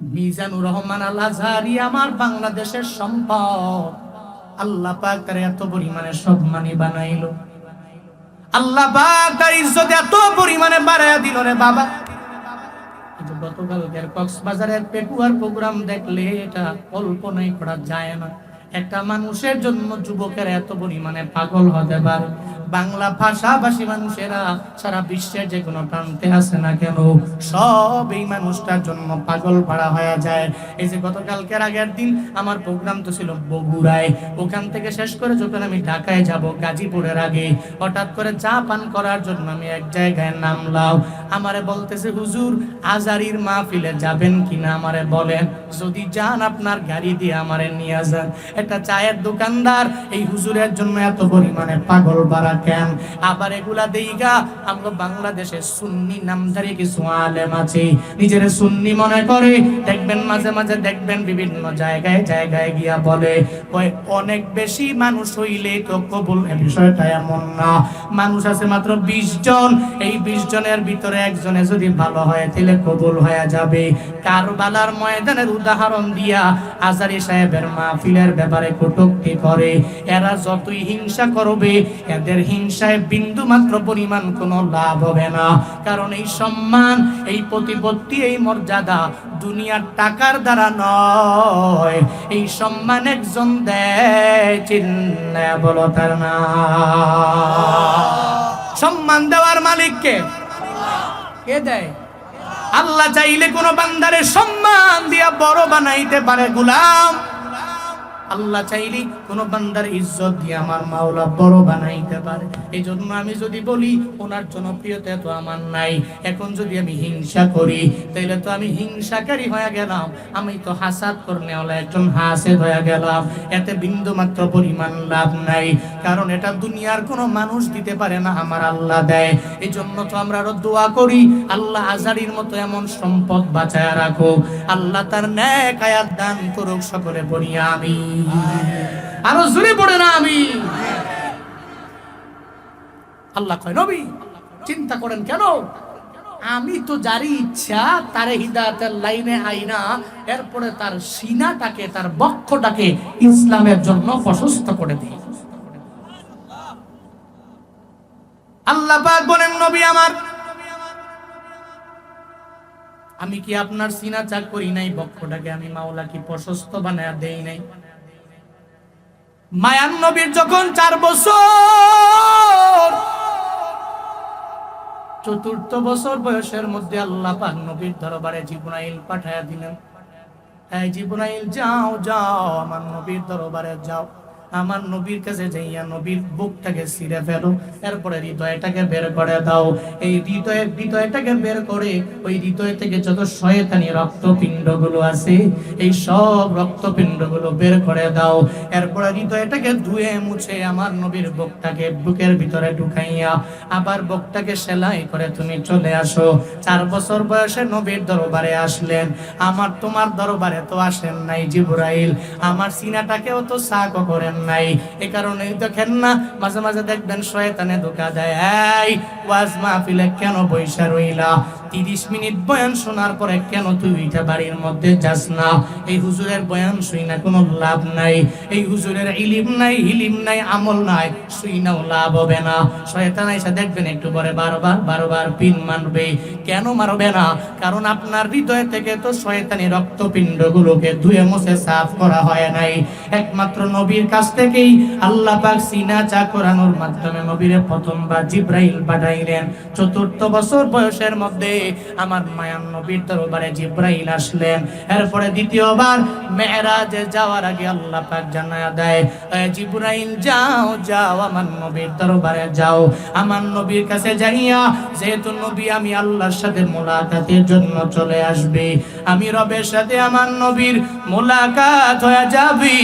মিজানুর রহমান আল আজহারি আমার বাংলাদেশের সম্পদ। আল্লাহ পাক তার এত পরিমাণে সম্মানী বানাইলো। আল্লাহ পাক তার ইজ্জত এত পরিমাণে বাড়াইয়া দিল রে বাবা। একটা মানুষের জন্য যুবকের এত পরিমাণে পাগল হতে পারে। বাংলা ভাষাভাষী মানুষেরা সারা বিশ্বের যে কোনো প্রান্তে আছে না কেন? সব এই মানুষটার জন্য পাগল পাড়া হয়ে যায়। এই যে গতকালকের আগের দিন আমার প্রোগ্রাম তো ছিল বগুড়ায়। ওখান থেকে শেষ করে যখন আমি ঢাকায় যাব গাজীপুরের আগে, হঠাৎ করে চা পান করার জন্য আমি এক জায়গায় নামলাম। আমারে বলতেছে, হুজুর, আজারির মাহফিলে যাবেন কিনা? আমারে বলেন, যদি যান, আপনার গাড়ি দিয়ে আমারে নিয়ে যান। একটা চায়ের দোকানদার এই হুজুরের জন্য এত পরিমাণে পাগল বাড়া কেন আবার এগুলা দেইগা, আমরা বাংলাদেশে সুন্নি নামধারী কিছু আলেম আছে। নিজের সুন্নি মনে করে, দেখবেন মাঝে মাঝে দেখবেন বিভিন্ন জায়গায় জায়গায় গিয়া বলে অনেক বেশি মানুষ হইলে তো কবুল এ বিষয়টা এমন না। মানুষ আছে মাত্র বিশ জন, এই বিশ জনের ভিতরে একজনে যদি ভালো হয়, তাহলে কবুল হয়ে যাবে। কারবালার ময়দানের উদাহরণ দিয়া আজারি সাহেবের মাহফিলের ব্যাপারে কটুক্তি করে। এরা যতই হিংসা করবে, এদের হিংসায় বিন্দু মাত্র পরিমাণ কোনো লাভ হবে না। কারণ এই সম্মান, এই প্রতিপত্তি, এই মর্যাদা দুনিয়ার টাকার দ্বারা নয়। এই সম্মান একজন দেয় চিন্তা বলো তার না। সম্মান দেওয়ার মালিককে কে দেয়? আল্লাহ চাইলে কোনো বান্দারে সম্মান দিয়া বড় বানাইতে পারে গুলাম। আল্লাহ চাইলে কোনো বান্দার ইজ্জত দিয়ে আমার মাওলা বড় বানাইতে পারে। এই জন্য আমি যদি বলি, ওনার জনপ্রিয়তা তো আমার নাই। এখন যদি আমি হিংসা করি তাহলে তো আমি হিংসাকারী হয়ে গেলাম। আমি তো হাসাদ করলে হলে একজন হাসেদ হয়ে গেলাম। এতে বিন্দু মাত্র পরিমাণ লাভ নাই। কারণ এটা দুনিয়ার কোনো মানুষ দিতে পারে না, আমার আল্লাহ দেয়। এই জন্য তো আমরা আরও দোয়া করি, আল্লাহ আজারির মতো এমন সম্পদ বাঁচায় রাখো আল্লাহ তার ন্যায় কায়াত দান করুক সকলে বলি আমি আরও জোরে পড়ে না আমি। আল্লাহ কয়, নবী, চিন্তা করেন কেন? আমি তো যারই ইচ্ছা, তারে লাইনে আইনা, এরপরে তার সিনাটাকে, তার বক্ষটাকে ইসলামের জন্য প্রশস্ত করে দিই। আল্লাহ বলেন, নবী আমার, আমি কি আপনার সিনা চাক করি নাই, বক্ষটাকে আমি মাওলা কি প্রশস্ত বানায় দেই নাই? মায়ান নবীর যখন চার বছর, চতুর্থ বছর বয়সের মধ্যে আল্লাহ পাক নবীর দরবারে জিবরাইল পাঠায়া দিলেন। এই জিবরাইল, যাও যাও, আমার নবীর দরবারে যাও। আমার নবীর কাছে যাইয়া নবীর বুকটাকে ছিঁড়ে ফেলো, এরপরে হৃদয়টাকে বের করে দাও। এই হৃদয়ের হৃদয়টাকে বের করে ওই হৃদয় থেকে যত শয়তানি রক্তপিণ্ডগুলো আছে, এই সব রক্তপিণ্ডগুলো বের করে দাও। এরপরে হৃদয়টাকে ধুয়ে মুছে আমার নবীর বুকটাকে বুকের ভিতরে ঢুকাইয়া আবার বুকটাকে সেলাই করে তুমি চলে আসো। চার বছর বয়সে নবীর দরবারে আসলেন। আমার তোমার দরবারে তো আসেন নাই জিবরাইল। আমার সিনাটাকেও তো সাক করেন নাই। এ কারণে দেখেন না মাঝে মাঝে দেখবেন শয়তানে ধোকা দেয়। ওয়াজ মাহফিলে কেন বৈশা রইলা? তিরিশ মিনিট বয়ান শোনার পরে কেন তুই উইটা বাড়ির মধ্যে যাস না? এই হুজুরের বয়ান শুই না, কোনো লাভ নাই। এই হুজুরের ইলিম নাই হিলিম নাই, আমল নাই, শুই নাও, লাভ হবে না। শয়তান এসে দেখবেন একটু পরে বারবার বারবার পিন মারবে। কেন মারবে না? কারণ আপনার হৃদয় থেকে তো শয়তানি রক্তপিণ্ড গুলোকে ধুয়ে মুছে সাফ করা হয় নাই। একমাত্র নবীর কাছ থেকেই আল্লাহ পাক সিনা, চা করানোর মাধ্যমে নবীরে প্রথমবার জিব্রাইল পাঠাইলেন। চতুর্থ বছর বয়সের মধ্যে আমার মায়ান নবীর দরবারে জিব্রাইল আসলেন। এরপরে দ্বিতীয়বার মেরাজে যাওয়ার আগে আল্লাহ পাক জানায়া দেয় জিব্রাইল, যাও যাও, আমার নবীর দরবারে যাও। আমার নবীর কাছে যাইয়া যেহেতু নবী, আমি আল্লাহর সাথে মোলাকাতের জন্য চলে আসবে। আমি রবের সাথে আমার নবীর মোলাকাত হয়ে যাবি।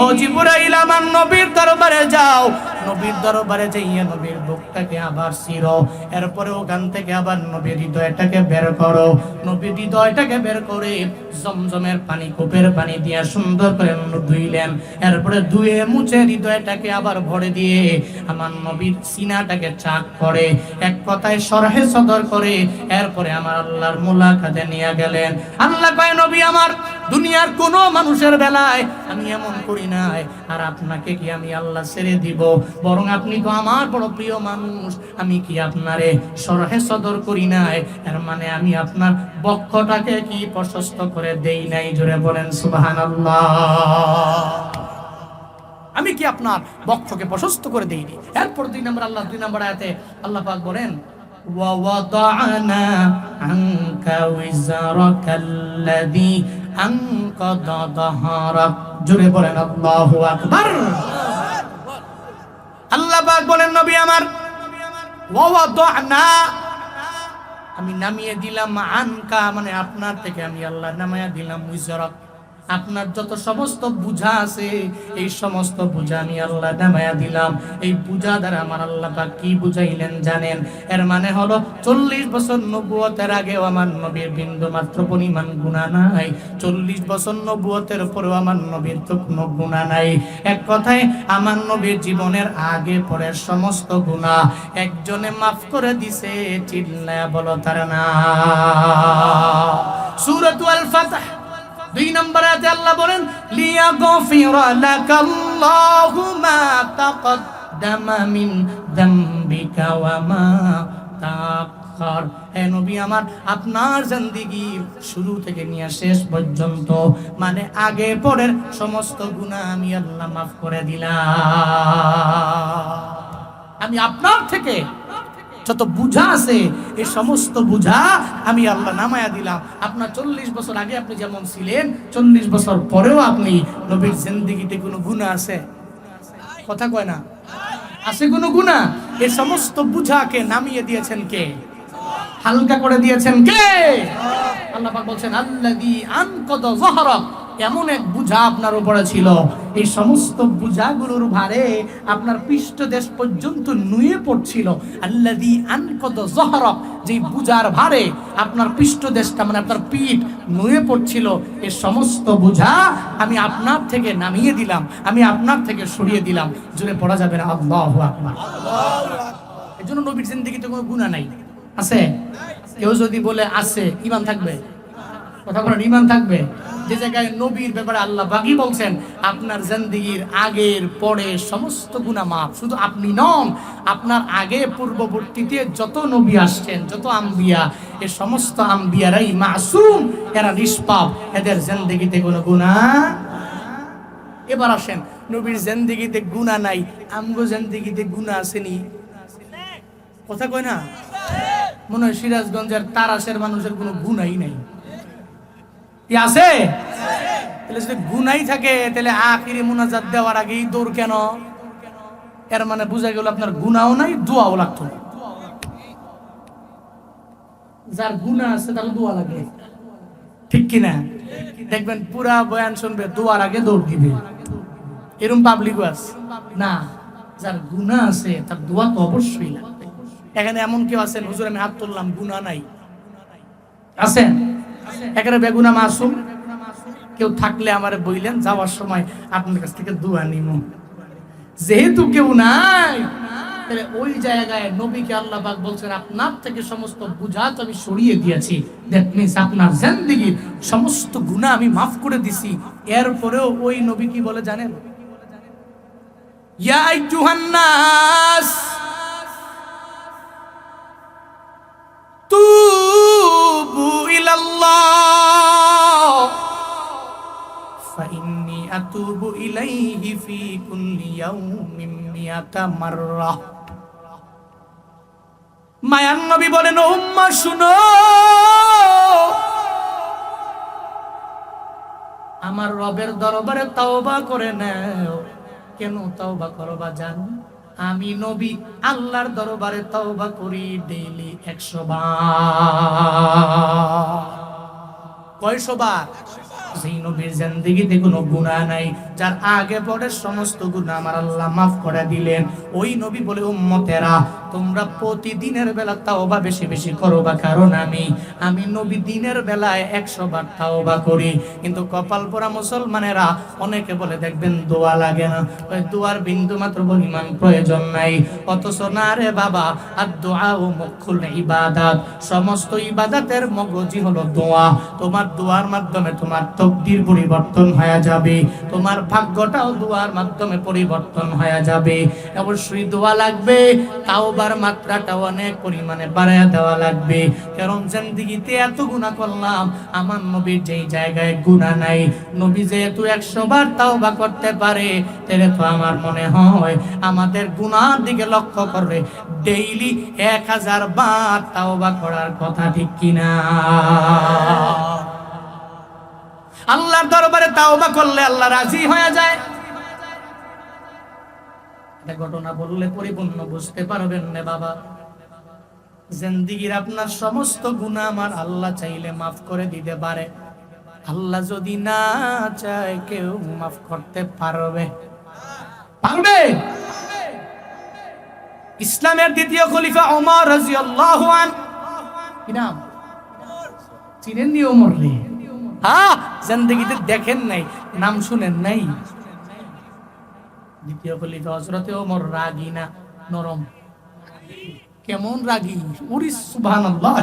ও জিব্রাইল, আমার নবীর দরবারে যাও। নবীর দরবারে যাইয়া নবীর বুকটাকে আবার ছিড়ো এরপরে ওখান থেকে আবার নবীর হৃদয়টাকে বের করো। নবীর হৃদয়টাকে বের করে জমজমের পানি, কূপের পানি দিয়া সুন্দর করে ধুইলেন। এরপরে ধুয়ে মুছে হৃদয়টাকে আবার ভরে দিয়ে আমার নবীর সিনাটাকে চাক করে, এক কথায় সরহে সদর করে, এরপরে আমার আল্লাহর মোলাকাতে নিয়ে গেলেন। আল্লাহ কয়, নবী আমার দুনিয়ার কোন মানুষের বেলায় আমি এমন করি নাই আর আপনাকে কি আমি আল্লাহ ছেড়ে দিব বরং আপনি তো আমার বড় প্রিয় মানুষ আমি কি আপনারে সরহে সদর করি নাই এর মানে আমি আপনার বক্ষটাকে কি প্রশস্ত করে দেই নাই জোরে বলেন সুবহানাল্লাহ আমি কি আপনার বক্ষকে প্রশস্ত করে দেইনি এরপর দুই নম্বর আল্লাহ দুই নম্বর আয়াতে আল্লাহ পাক বলেন ووضعنا عنك وزرك الذي জুড়ে বলেন, আল্লাহু আকবার। আল্লাহ পাক বলেন, নবী আমার আমি নামিয়ে দিলাম আনকা মানে আপনার থেকে আমি আল্লাহ নামাইয়া দিলাম উজরত আপনার যত সমস্ত বুঝা আছে, এই সমস্ত বুঝা আমি আল্লাহ নামায়া দিলাম। এই বুঝা দ্বারা আমার আল্লাহ পাক কি বুঝাইলেন জানেন? এর মানে হলো, চল্লিশ বছর নবুয়তের আগেও আমার নবীর বিন্দু মাত্র পরিমাণ গুণা নাই। চল্লিশ বছর নবুয়তের পরেও আমার নবীর তো কোনো গুণা নাই। এক কথায়, আমার নবীর জীবনের আগে পরের সমস্ত গুণা একজনে মাফ করে দিছে চিল্লায়া বলো তার না। সূরাতু আল ফাতহ। দুই নম্বর আয়াতে আল্লাহ বলেন, লিয়াগফিরা লাকাল্লাহু মা তাকদ্দামা মিন যামবিকা ওয়া মা তাআখার হে নবী আমার, আপনার জিন্দেগির শুরু থেকে নিয়ে শেষ পর্যন্ত মানে আগে পরের সমস্ত গুনাহ আমি আল্লাহ মাফ করে দিলাম। আমি আপনার থেকে যত বুঝা আছে এই সমস্ত বুঝা আমি আল্লাহ নামায়া দিলাম। আপনার চল্লিশ বছর আগে আপনি যেমন ছিলেন, চল্লিশ বছর পরেও আপনি নবীর জিন্দিগিতে কোনো গুণা আছে? কথা কয় না? আছে কোনো গুণা? এই সমস্ত বুঝাকে নামিয়ে দিয়েছেন কে? হালকা করে দিয়েছেন কে? আল্লাহ বলছেন, আল্লাযী আনকাদ যাহরাক এমন এক বুঝা আপনার উপরে ছিল। এই সমস্ত বুঝাগুলোর ভারে আপনার পৃষ্ঠদেশ পর্যন্ত নুয়ে পড়ছিল। আল্লাযী আনকাদ যাহরাক যে বুঝার ভারে আপনার পৃষ্ঠদেশটা মানে আপনার পিঠ নুয়ে পড়ছিল। এই সমস্ত বুঝা আমি আপনার থেকে নামিয়ে দিলাম, আমি আপনার থেকে সরিয়ে দিলাম। জুড়ে পড়া যাবে না, আল্লাহু আকবার। এই জন্য নবীর জিন্দিগিতে কোনো গুণা নাই। আছে? কেউ যদি বলে, আছে ইমান থাকবে? কথা বলেন ইমান থাকবে। যে জায়গায় নবীর ব্যাপারে আল্লাহ বাকি বলছেন, আপনার জিন্দিগির আগের পরে সমস্ত গুণা মাফ। শুধু আপনি নন, আপনার আগে পূর্ববর্তীতে যত নবী আসছেন, যত আম্বিয়া, এ সমস্ত আম্বিয়ারাই মাসুম, এরা নিষ্পাপ, এদের জিন্দিগিতে কোনো গুণা এবার আসেন, নবীর জিন্দিগিতে গুণা নাই, আমগো জিন্দিগিতে গুণা আসেনি। কথা কয় না? মনে হয় সিরাজগঞ্জের তারাসের মানুষের কোনো গুণাই নাই। কি আছে? তাহলে যদি গুনাই থাকে, তাহলে আখিরি মুনাজাত দেওয়ার আগেই দৌড় কেন? এর মানে বুঝা গেল আপনার গুনাও নাই, দোয়াও লাগতো যার গুণা আছে তার দোয়া লাগে। ঠিক কিনা? দেখবেন পুরা বয়ান শুনবে, দোয়ার আগে দৌড় দিবে। এরম পাবলিক আছে। না, যার গুণা আছে তার দোয়া তো অবশ্যই লাগবে। এখানে এমন কেউ আছেন, হুজুর আমি হাত তুললাম গুণা নাই। আছেন? এখানে বেগুনা মাসুম। কেউ থাকলে আমার বইলেন, যাওয়ার সময় আপনার কাছ থেকে দোয়া নিব যেহেতু কেউ নাই ওই জায়গায় নবীকে বলছেন, আপনার থেকে সমস্ত বুঝাত আমি সরিয়ে দিয়েছি। আপনার জিন্দেগির সমস্ত গুনাহ আমি মাফ করে দিছি। এরপরেও ওই নবী কি বলে জানেন? ইয়া নাস আতুবু ইলাইহি ফি কুল্লি ইয়াউমিন মিয়াতা মাররা মায়ান নবী বলেন, উম্মা, শুনো। আমার রবের দরবারে তাওবা করে নাও। কেন তাওবা করবা জান? আমি নবী আল্লাহর দরবারে তওবা করি ডেইলি একশো বার। কয়শো বার? সেই নবীর জিন্দেগিতে কোনো গুনাহ নাই। যার আগে পরে সমস্ত গুনাহ আমার আল্লাহ মাফ করে দিলেন। ওই নবী বলে, উম্মতেরা তোমরা প্রতিদিনের বেলা তাওবা বেশি বেশি করো বা কারণ আমি আমি নবী দিনের বেলায় একশো বার তাওবা করি। কিন্তু কপাল পোড়া মুসলমানেরা অনেকে বলে, দেখবেন দোয়া লাগে না। দোয়ার বিন্দু মাত্র পরিমাণ প্রয়োজন নাই। অথচ না রে বাবা আর দোয়া ও মুখুল ইবাদাত। সমস্ত ইবাদাতের মগজি হলো দোয়া। তোমার দোয়ার মাধ্যমে তোমার তকদির পরিবর্তন হয়ে যাবে। তোমার ভাগ্যটাও দোয়ার মাধ্যমে পরিবর্তন হয়ে যাবে। অবশ্যই দোয়া লাগবে তাওবার মাত্রাটা অনেক পরিমাণে বাড়ায় দেওয়া লাগবে। কারণ জিন্দিগিতে এত গুনাহ করলাম, আমার নবীর যেই জায়গায় গুনাহ নাই, নবী যেহেতু একশো বার তাওবা করতে পারে, তাহলে তো আমার মনে হয় আমাদের গুনার দিকে লক্ষ্য করবে। ডেইলি এক হাজার বার তাওবা করার কথা ঠিক কিনা? আল্লাহর দরবারে তাওবা করলে আল্লাহ রাজি হয়ে যায়। একটা ঘটনা বললে পরিপূর্ণ বুঝতে পারবেন না বাবা। জিন্দিগির আপনার সমস্ত গুনাহ আমার আল্লাহ চাইলে মাফ করে দিতে পারে। আল্লাহ যদি না চায় কেউ মাফ করতে পারবে। পারবে? ইসলামের দ্বিতীয় খলিফা ওমর রাদিয়াল্লাহু আন কি নাম? চিনেন নি ওমর রে? হ্যাঁ জিন্দেগিতে দেখেন নাই, নাম শুনেন নাই। দ্বিতীয় খলিফা হযরতে ওমর, রাগী না, নরম। কেমন রাগী? উরি, সুবহানাল্লাহ।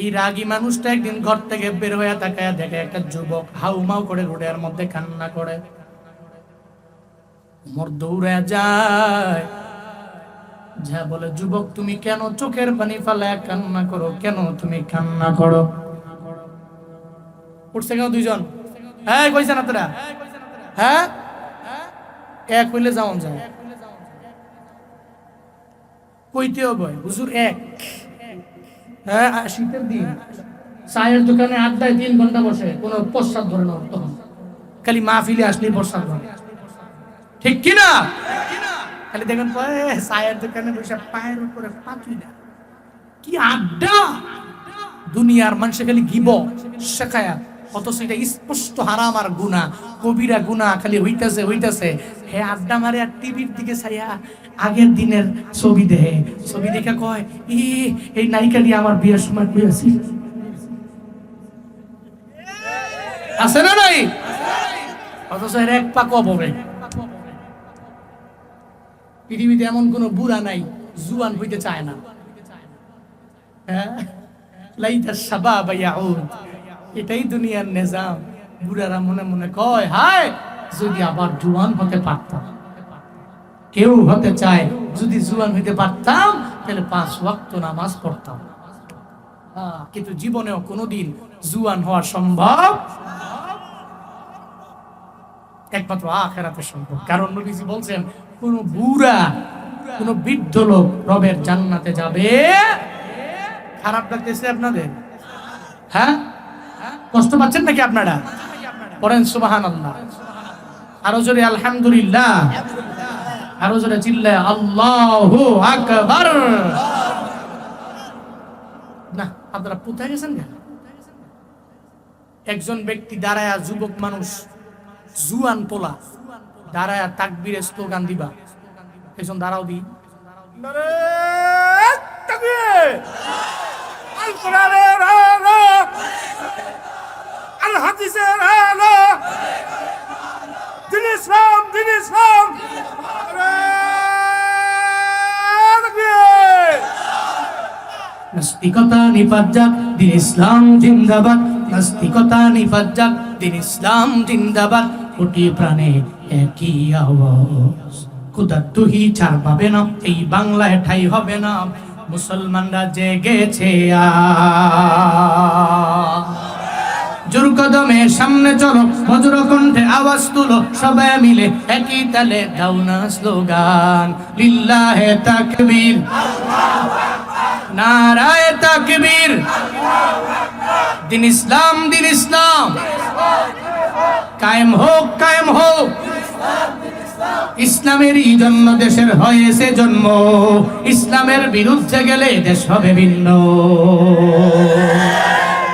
এই রাগী মানুষটা একদিন ঘর থেকে বের হয়ে তাকায় দেখে একটা যুবক হাউমাউ করে রোডের মধ্যে কান্না করে। মোর দৌড়ে যায়। যা বলে, যুবক, তুমি কেন চোখের পানি ফালায় কান্না করো? কেন তুমি কান্না করো? উঠছে কেন দুইজন? হ্যাঁ কইছেন আপনারা হ্যাঁ? এক হইলে যাওন যায়। কইতেও বয় হুজুর এক। হ্যাঁ শীতের দিন। চায়ের দোকানে আড্ডায় তিন ঘণ্টা বসে, কোনো প্রস্তাব ধরে না তখন। খালি মাহফিলে আসলেই প্রস্তাব ধরে ঠিক কি না? খালি দেখেন চায়ের দোকানে বসে পায়ের উপরে পাতুই না কি আড্ডা! দুনিয়ার মানুষে খালি গিব শেখায়া। অথচ এটা স্পষ্ট হারাম আর গুণা কবিরা গুণা খালি হইতাছে হইতাছে। হে আড্ডা মারে আর টিভির দিকে ছাইয়া আগের দিনের ছবি দেহে ছবি দেখে কয়, ই, এই নায়িকা দিয়ে আমার বিয়ের সময় কইয়াছি আছে? না নাই? অথচ এর এক পাক অভাবে পৃথিবীতে এমন কোন বুড়া নাই, জুয়ান হইতে চায় না। হ্যাঁ? লাইতা শাবাব ইয়াউদ। এটাই দুনিয়ার নিজাম। বুড়ারা মনে মনে কয়, হায়, যদি আবার জুয়ান হতে পারতাম, কেউ হতে চায়, যদি জুয়ান হইতে পারতাম, তাহলে পাঁচ ওয়াক্ত নামাজ পড়তাম। কিন্তু জীবনেও কোনোদিন জুয়ান হওয়া সম্ভব একমাত্র আখেরাতে সম্ভব। কারণ নবীজি বলছেন, কোন বুড়া, কোন বৃদ্ধ লোক রবের জান্নাতে যাবে। খারাপ লাগতেছে আপনাদের? হ্যাঁ? কষ্ট পাচ্ছেন নাকি আপনারা? পড়েন সুবাহান আল্লাহ আরও জোরে আলহামদুলিল্লাহ। আরও জোরে চিল্লা আল্লাহু আকবার। না, আপনারা গেছেন কেন একজন ব্যক্তি দাঁড়ায়, যুবক মানুষ, জুয়ান পোলা, দাঁড়ায় তাকবীরে স্লোগান দিবা। একজন দাঁড়াও দি। হাদিসের আলো। দিন ইসলাম দিন ইসলাম। নাস্তিকতা নিপাজ্জাক দিন ইসলাম জিন্দাবাদ। নাস্তিকতা নিপাজ্জাক দিন ইসলাম জিন্দাবাদ। কোটি প্রাণে একই আওয়াজ। ছাড় পাবে না, এই বাংলায় ঠাই হবে না। মুসলমানরা জেগেছে আজ। জোর কদমে সামনে চলো বজ্র কণ্ঠে আওয়াজ তুলো, সবাই মিলে একই তালে দাও না স্লোগান। লিল্লাহে তাকবীর। নারায় তাকবীর। দিন ইসলাম দিন ইসলাম। কায়েম হোক কায়েম হোক। ইসলামেরই জন্য দেশের হয়েছে জন্ম। ইসলামের বিরুদ্ধে গেলে দেশ হবে ভিন্ন।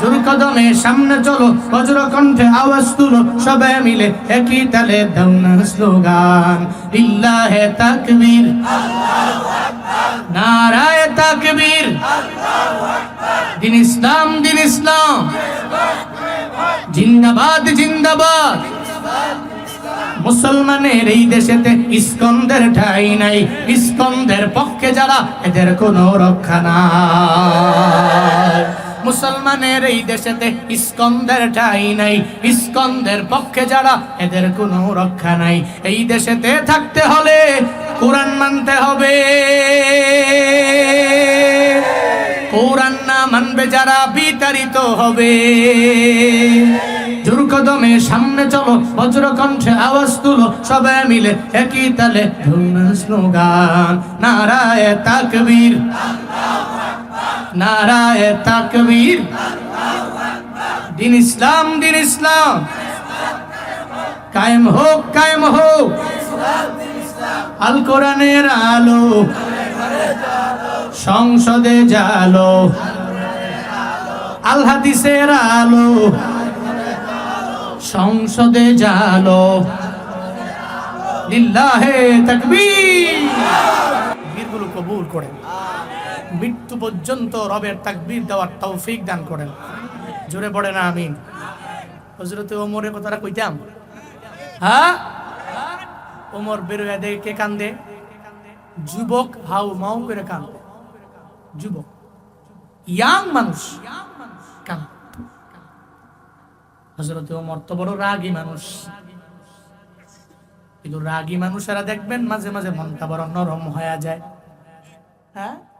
দুর্কদমে সামনে চলো বজ্র কণ্ঠে আওয়াজ তুলো, সবাই মিলে একই তালে দাও না স্লোগান। ইল্লাহে তাকবীর। নারায় তাকবীর। দিন ইসলাম দিন ইসলাম। জিন্দাবাদ জিন্দাবাদ। মুসলমানের এই দেশেতে ইস্কন্দের ঠাই নাই। ইস্কন্দের পক্ষে যারা, এদের কোনো রক্ষা নাই। মুসলমানের এই দেশেতে ইস্কন্দের ঠাই নাই। ইস্কন্দের পক্ষে যারা, এদের কোনো রক্ষা নাই। এই দেশেতে থাকতে হলে কোরআন মানতে হবে। কোরআন না মানবে যারা, বিতাড়িত হবে। দুর্গদমে সামনে চলো বজ্র কণ্ঠে আওয়াজ তুলো, সবাই মিলে একই তালে ধুমধাম স্লোগান। নারায় তাকবীর। নারায় তাকবীর। দিন ইসলাম দিন ইসলাম। কায়েম হোক কায়েম হোক। আল কোরআনের আলো। সংসদে জালো। আল হাদিসের আলো। সংসদে জালো। লিল্লাহে তাকবীর। বীরগুলো কবুল করেন। মৃত্যু পর্যন্ত রবের তাকবীর দেওয়ার তৌফিক দান করেন। জোরে পড়ে না আমিন। হজরতে ওমরের কথাটা কইতাম? হ্যাঁ? ওমর বেরোয়া দেখে কে কান্দে? যুবক হাউ মাউ করে কান্দে। যুবক। ইয়াং মানুষ। কান হজরত ওমর তো বড় রাগী মানুষ। কিন্তু রাগী মানুষেরা দেখবেন মাঝে মাঝে মনটা বড় নরম হয়ে যায়। হ্যাঁ?